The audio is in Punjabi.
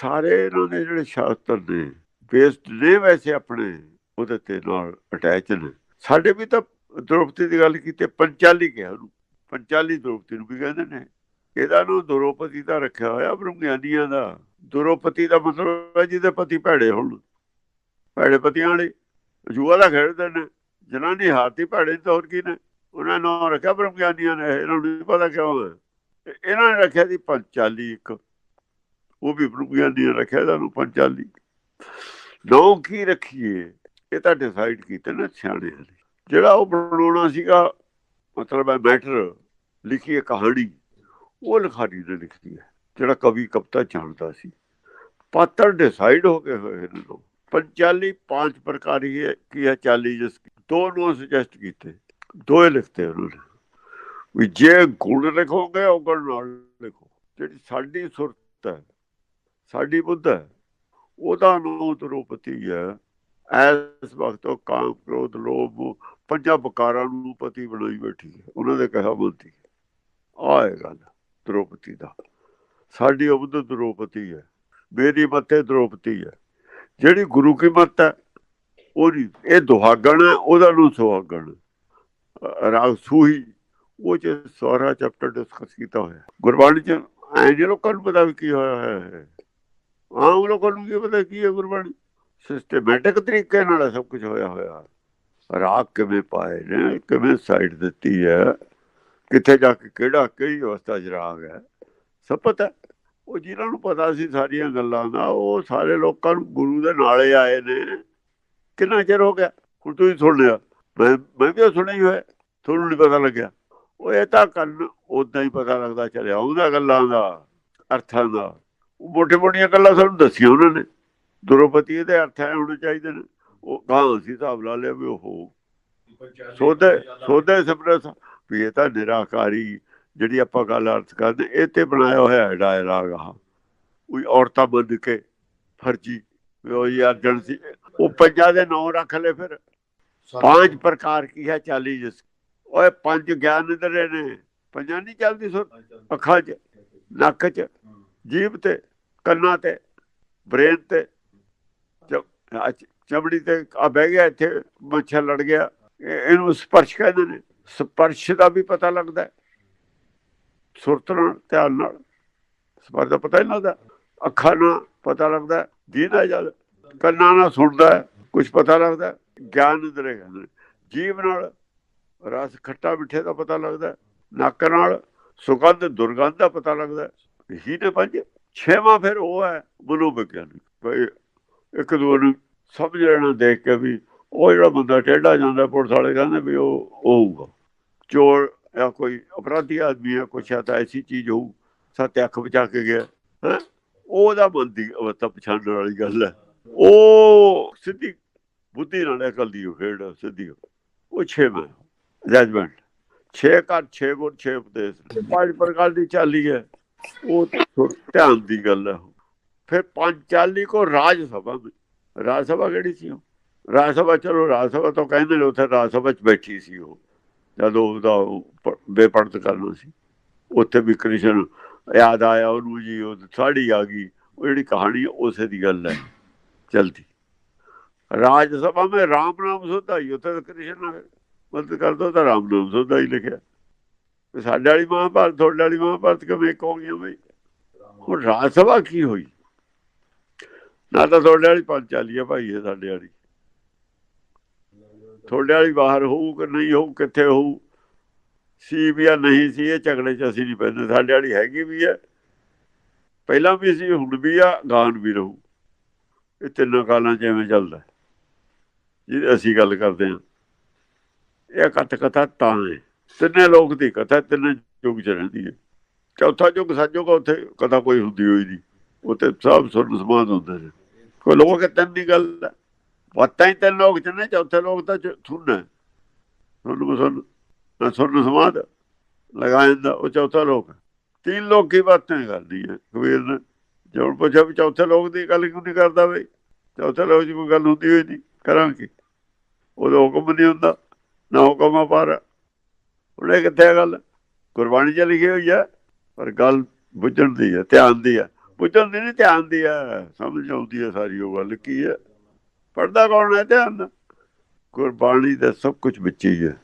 ਸਾਰੇ ਇਹਨਾਂ ਦੇ ਜਿਹੜੇ ਸ਼ਾਸਤਰ ਨੇ ਬੇਸਡ ਨੇ ਵੈਸੇ ਆਪਣੇ ਉਹਦੇ ਤੇ ਨਾਲ ਅਟੈਚ ਨੇ। ਸਾਡੇ ਵੀ ਤਾਂ ਦ੍ਰੋਪਦੀ ਦੀ ਗੱਲ ਕੀਤੀ, ਪੰਚਾਲੀ ਕਿਹਾ ਉਹਨੂੰ। ਪੰਚਾਲੀ ਦ੍ਰੋਪਦੀ ਨੂੰ ਵੀ ਕਹਿੰਦੇ ਨੇ? ਇਹਦਾ ਨੂੰ ਦ੍ਰੋਪਦੀ ਦਾ ਰੱਖਿਆ ਹੋਇਆ ਬ੍ਰਹਮਗਿਆਨੀਆਂ ਦਾ। ਦ੍ਰੋਪਦੀ ਦਾ ਮਤਲਬ ਹੈ ਜਿਹਦੇ ਪਤੀ ਭੈੜੇ ਹੋਣ। ਭੈੜੇ ਪਤੀਆਂ ਵਾਲੇ। ਜੂਆ ਦਾ ਖੇਡਦੇ ਨੇ। ਜਨਾਨੀ ਹਾਰਤੀ ਭੈੜੇ ਤਾਂ ਹੋਰ ਕੀ ਨੇ? ਉਹਨਾਂ ਨੂੰ ਰੱਖਿਆ ਬ੍ਰਹਮਗਿਆਨੀਆਂ ਨੇ। ਇਹਨਾਂ ਨੂੰ ਪਤਾ ਕਿਉਂ ਹੈ। ਇਹਨਾਂ ਨੇ ਰੱਖਿਆ ਸੀ ਪੰਚਾਲੀ ਇੱਕ। ਉਹ ਵੀ ਪ੍ਰਭੂਆਂ ਦੀ ਰੱਖਿਆ, ਇਹਨਾਂ ਨੂੰ ਪੰਚਾਲੀ ਨੌ ਕੀ ਰੱਖੀਏ? ਇਹ ਤਾਂ ਡਿਸਾਈਡ ਕੀਤਾ ਨਾ ਸਿਆਣੇ ਨੇ ਜਿਹੜਾ ਉਹ ਬਣਾਉਣਾ ਸੀਗਾ, ਮਤਲਬ ਹੈ ਮੈਟਰ ਲਿਖੀ ਕਹਾਣੀ, ਉਹ ਲਿਖਾਰੀ ਨੇ ਲਿਖਦੀ ਹੈ। ਜਿਹੜਾ ਕਵੀ ਕਵਤਾ ਜਾਣਦਾ ਸੀ। ਪਾਤਰ ਡਿਸਾਈਡ ਹੋ ਕੇ ਹੋਏ ਨੇ ਲੋਕ। ਪੰਚਾਲੀ ਪੰਜ ਪ੍ਰਕਾਰੀ ਹੈ ਕੀ ਹੈ 40 ਜਿਸ ਦੋ ਨੂੰ ਸੁਜੈਸਟ ਕੀਤੇ। ਦੋਏ ਲਿਖਤੇ ਉਹਨਾਂ ਵੀ ਜੇ ਗੁਣ ਲਿਖੋਗੇ, ਉਹ ਗੁਣ ਨਾਲ ਲਿਖੋ। ਜਿਹੜੀ ਸਾਡੀ ਸੁਰਤ ਹੈ ਸਾਡੀ ਬੁੱਧ ਹੈ। ਉਹਦਾ ਨਾਮ ਦਰੋਪਤੀ ਹੈ। ਐਸ ਵਕਤ ਉਹ ਕਾਮ, ਕ੍ਰੋਧ, ਲੋਭ ਪੰਜਾਂ ਬਕਾਰਾਂ ਨੂੰ ਪਤੀ ਬਣਾਈ ਬੈਠੀ ਹੈ। ਉਹਨਾਂ ਦੇ ਕਹਾ ਬੋਲਦੀ ਹੈ ਆਹ ਗੱਲ ਦਰੋਪਤੀ ਦਾ। ਸਾਡੀ ਉਬਦ ਦਰੋਪਤੀ ਹੈ। ਮੇਰੀ ਮੱਥੇ ਦਰੋਪਤੀ ਹੈ। ਜਿਹੜੀ ਗੁਰੂ ਕੀ ਮੱਤ ਹੈ, ਉਹਦੀ ਇਹ ਦੁਹਾਗਣ ਹੈ, ਉਹਦਾ ਨੂੰ ਸੁਹਾਗਣ। ਰਾਗ ਸੂਹੀ, ਉਹ ਚ ਸੋਰਾ ਚੈਪਟਰ ਡਿਸਕਸ ਕੀਤਾ ਹੋਇਆ। ਗੁਰਬਾਣੀ ਚ ਐਂ ਜੇ ਲੋਕਾਂ ਨੂੰ ਪਤਾ ਵੀ ਕੀ ਹੋਇਆ ਹੋਇਆ ਹੈ ਆਮ ਲੋਕਾਂ ਨੂੰ ਕੀ ਪਤਾ ਕੀ ਹੈ ਗੁਰਬਾਣੀ? ਸਿਸਟਮੈਟਿਕ ਤਰੀਕੇ ਨਾਲ ਸਭ ਕੁਝ ਹੋਇਆ ਹੋਇਆ। ਰਾਗ ਕਿਵੇਂ ਪਾਏ ਨੇ, ਕਿਵੇਂ ਸਾਈਡ ਦਿੱਤੀ ਹੈ, ਕਿੱਥੇ ਜਾ ਕੇ ਕਿਹੜਾ, ਕਿਹੜੀ ਅਵਸਥਾ 'ਚ ਰਾਗ ਹੈ, ਸਭ ਪਤਾ ਉਹ ਜਿਨ੍ਹਾਂ ਨੂੰ ਪਤਾ ਸੀ ਸਾਰੀਆਂ ਗੱਲਾਂ ਦਾ, ਉਹ ਸਾਰੇ ਲੋਕਾਂ ਨੂੰ ਗੁਰੂ ਦੇ ਨਾਲੇ ਆਏ ਨੇ। ਕਿੰਨਾ ਚਿਰ ਹੋ ਗਿਆ? ਹੁਣ ਤੁਸੀਂ ਸੁਣ ਲਿਆ। ਮੈਂ ਮੈਂ ਵੀ ਸੁਣਿਆ ਹੀ ਹੋਇਆ। ਤੁਹਾਨੂੰ ਨਹੀਂ ਪਤਾ ਲੱਗਿਆ। ਉਹ ਇਹ ਤਾਂ ਕੰਨ ਉਦਾਂ ਹੀ ਪਤਾ ਲੱਗਦਾ ਚੱਲਿਆ। ਉਹਦਾ ਗੱਲਾਂ ਦਾ, ਅਰਥਾਂ ਦਾ। ਮੋਟੇ ਮੋਟੀਆਂ ਗੱਲਾਂ ਸਾਨੂੰ ਦੱਸੀਆਂ ਉਹਨਾਂ ਨੇ। ਦ੍ਰੋਪਤੀ ਦੇ ਅਰਥ ਐ ਹੋਣੇ ਚਾਹੀਦੇ ਨੇ। ਉਹ ਗਾਂ ਸੀ ਹਿਸਾਬ ਲਾ ਲਿਆ ਵੀ ਉਹ ਸੋਦੇ ਸੋਦੇ ਸਪਰਸ। ਵੀ ਇਹ ਤਾਂ ਨਿਰਾਕਾਰੀ ਜਿਹੜੀ ਆਪਾਂ ਗੱਲ ਅਰਥ ਕਰਦੇ ਇਹ ਤੇ ਬਣਾਇਆ ਹੋਇਆ ਹੈ ਡਾਇਲਾਗ ਆ। ਕੋਈ ਔਰਤਾਂ ਬੰਦ ਕੇ ਫਰਜੀ ਉਹ ਯਾਰ ਜਨ ਸੀ। ਉਹ ਪੰਜਾਂ ਦੇ ਨਾਂ ਰੱਖ ਲੈ ਫਿਰ। ਪੰਜ ਪ੍ਰਕਾਰ ਕੀ ਹੈ ਚਾਲੀ ਜਿਸ? ਓਏ ਪੰਜ ਗਿਆਨ ਇੰਦਰੇ ਨੇ। ਪੰਜਾਂ ਨਹੀਂ ਚੱਲਦੀ ਸੁਰ? ਅੱਖਾਂ 'ਚ ਨੱਕ 'ਚ। ਜੀਭ ਤੇ ਕੰਨਾਂ ਤੇ ਬ੍ਰੇਨ ਤੇ ਚਮੜੀ ਤੇ ਆ ਬਹਿ ਗਿਆ ਇੱਥੇ ਮੱਛਰ ਲੜ ਗਿਆ। ਇਹਨੂੰ ਸਪਰਸ਼ ਕਹਿੰਦੇ ਨੇ। ਸਪਰਸ਼ ਦਾ ਵੀ ਪਤਾ ਲੱਗਦਾ ਸੁਰਤ ਨਾਲ ਧਿਆਨ ਨਾਲ। ਸਪਰਸ਼ ਦਾ ਪਤਾ ਹੀ ਲੱਗਦਾ। ਅੱਖਾਂ ਨਾਲ ਪਤਾ ਲੱਗਦਾ ਹੈ, ਦੀਦਾ ਜਦ ਕੰਨਾਂ ਨਾਲ ਸੁਣਦਾ ਕੁਝ ਪਤਾ ਲੱਗਦਾ ਗਿਆਨ ਇੰਦਰੇ ਕਹਿੰਦੇ ਨੇ। ਜੀਭ ਨਾਲ ਰਸ ਖੱਟਾ ਮਿੱਠੇ ਦਾ ਪਤਾ ਲੱਗਦਾ ਨੱਕ ਨਾਲ ਸੁਗੰਧ ਦੁਰਗੰਧ ਦਾ ਪਤਾ ਲੱਗਦਾ ਹੈ। ਇਹੀ ਪੰਜ ਛੇਵਾਂ ਫਿਰ ਉਹ ਹੈ ਮਨੋਵਿਗਿਆਨਿਕ। ਇੱਕ ਦੂਜੇ ਨੂੰ ਸਮਝ ਲੈਣਾ, ਦੇਖ ਕੇ ਵੀ ਉਹ ਜਿਹੜਾ ਬੰਦਾ ਟੇਢਾ ਜਾਂਦਾ, ਪੁਲਿਸ ਵਾਲੇ ਕਹਿੰਦੇ ਵੀ ਉਹ ਹੋਊਗਾ। ਚੋਰ ਜਾਂ ਕੋਈ ਅਪਰਾਧੀ ਆਦਮੀ ਹੈ, ਕੁਛ ਹੈ ਤਾਂ ਐਸੀ ਚੀਜ਼ ਹੋਊ, ਸੱਤ ਅੱਖ ਬਚਾ ਕੇ ਗਿਆ, ਹੈ? ਉਹਦਾ ਮਨ ਦੀ ਅਵਸਥਾ ਪਛਾਣਨ ਵਾਲੀ ਗੱਲ ਹੈ। ਉਹ ਸਿੱਧੀ ਬੁੱਧੀ ਨਾਲ ਅਕਲ ਦੀ ਖੇਡ ਸਿੱਧੀ। ਉਹ ਛੇਵਾਂ ਜਜਮੈਂਟ ਛੇ ਕਰ ਛੇ ਗੁਣ, ਛੇ ਉਪਦੇਸ਼। ਪੰਜ ਪ੍ਰਕਾਰ ਦੀ ਚਾਲੀ ਹੈ। ਉਹ ਧਿਆਨ ਦੀ ਗੱਲ ਹੈ ਫਿਰ ਪੰਜ ਕੋ ਰਾਜ ਸਭਾ ਰਾਜ ਸਭਾ ਕਿਹੜੀ ਸੀ ਉਹ? ਰਾਜ ਸਭਾ, ਚਲੋ ਰਾਜ ਸਭਾ ਤੋਂ ਕਹਿੰਦੇ ਨੇ ਉੱਥੇ ਰਾਜ ਸਭਾ ਚ ਬੈਠੀ ਸੀ ਉਹ। ਜਦੋਂ ਉਹਦਾ ਉਹ ਕਰਨਾ ਸੀ। ਉੱਥੇ ਵੀ ਕ੍ਰਿਸ਼ਨ ਯਾਦ ਆਇਆ ਉਹਨੂੰ ਜੀ, ਉਹ ਸਾੜੀ ਆ ਗਈ। ਉਹ ਜਿਹੜੀ ਕਹਾਣੀ ਉਸੇ ਦੀ ਗੱਲ ਹੈ ਚਲਦੀ। ਰਾਜ ਸਭਾ में ਰਾਮ ਨਾਮ ਸੋਧਾ ਹੀ ਉੱਥੇ ਕ੍ਰਿਸ਼ਨ ਨਾਲ ਮਦਦ ਕਰਦਾ ਦੋ ਤਾਂ ਰਾਮ ਨਾਮ ਸੋਧਾ ਹੀ ਲਿਖਿਆ। ਸਾਡੇ ਵਾਲੀ ਮਹਾਭਾਰਤ, ਤੁਹਾਡੇ ਵਾਲੀ ਮਹਾਭਾਰਤ ਕਿਵੇਂ ਇੱਕ ਹੋ ਗਈ ਬਈ? ਹੁਣ ਰਾਜ ਸਭਾ ਕੀ ਹੋਈ? ਨਾ ਤਾਂ ਤੁਹਾਡੇ ਵਾਲੀ ਪੰਜ ਚਾਲੀ ਆ ਭਾਈ ਇਹ ਸਾਡੇ ਵਾਲੀ। ਤੁਹਾਡੇ ਵਾਲੀ ਬਾਹਰ ਹੋਊ ਕਿ ਨਹੀਂ ਹੋਊ, ਕਿੱਥੇ ਹੋਊ? ਸੀ ਵੀ ਆ, ਨਹੀਂ ਸੀ, ਇਹ ਝਗੜੇ 'ਚ ਅਸੀਂ ਨਹੀਂ ਪੈਂਦੇ। ਸਾਡੇ ਵਾਲੀ ਹੈਗੀ ਵੀ ਹੈ ਪਹਿਲਾਂ ਵੀ ਸੀ, ਹੁਣ ਵੀ ਆ ਗਾਨ ਵੀ ਰਹੂ। ਇਹ ਤਿੰਨਾਂ ਕਾਲਾਂ 'ਚ ਐਵੇਂ ਚੱਲਦਾ। ਜਿਹਦੀ ਅਸੀਂ ਗੱਲ ਕਰਦੇ ਹਾਂ। ਇਹ ਕਥ ਕਥਾ ਤਾਂ ਹੈ। ਤਿੰਨੇ ਲੋਕ ਦੀ ਕਥਾ ਤਿੰਨੇ ਯੁੱਗ 'ਚ ਰਹਿੰਦੀ ਹੈ। ਚੌਥਾ ਯੁੱਗ ਸੱਜੋਗਾ ਉੱਥੇ ਕਥਾ ਕੋਈ ਹੁੰਦੀ ਹੋਈ ਨਹੀਂ। ਉੱਥੇ ਸਭ ਸੁਰਨ ਸਮਾਨ ਹੁੰਦੇ ਨੇ। ਕੋਈ ਲੋਕ ਤਿੰਨ ਦੀ ਗੱਲ ਪਤਾ ਹੀ ਤਿੰਨ ਲੋਕ ਚ ਨੇ, ਚੌਥੇ ਲੋਕ ਤਾਂ ਸੁਣਨਾ ਸੁਣ ਸੁਣ, ਨਾ ਸਮਾਦ ਲਗਾ ਜਾਂਦਾ, ਉਹ ਚੌਥਾ ਲੋਕ ਤਿੰਨ ਲੋਕ ਕੀ ਬਾਤਾਂ ਕਰਦੀ ਹੈ। ਕਬੀਰ ਨੇ ਜੋੜ ਪੁੱਛਿਆ ਵੀ ਚੌਥੇ ਲੋਕ ਦੀ ਗੱਲ ਕਿਉਂ ਨਹੀਂ ਕਰਦਾ ਬਈ? ਚੌਥੇ ਲੋਕ ਦੀ ਕੋਈ ਗੱਲ ਹੁੰਦੀ ਹੋਈ ਨਹੀਂ। ਕਰਾਂਗੇ ਉਹਦਾ ਹੁਕਮ ਨਹੀਂ ਹੁੰਦਾ, ਨਾ ਹੁਕਮ ਆ ਪਰ ਉਹਨੇ ਕਿੱਥੇ ਆ ਗੱਲ? ਗੁਰਬਾਣੀ ਚ ਲਿਖੀ ਹੋਈ ਹੈ ਪਰ ਗੱਲ ਬੁੱਝਣ ਦੀ ਹੈ ਧਿਆਨ ਦੀ ਹੈ ਪੁੱਛਣ ਦੀ ਨਹੀਂ ਧਿਆਨ ਦੀ ਹੈ ਸਮਝ ਆਉਂਦੀ ਹੈ ਸਾਰੀ ਉਹ ਗੱਲ ਕੀ ਹੈ ਪੜਦਾ ਕੌਣ ਹੈ ਧਿਆਨ? ਗੁਰਬਾਣੀ ਦਾ ਸਭ ਕੁਝ ਵਿੱਚ ਹੀ ਹੈ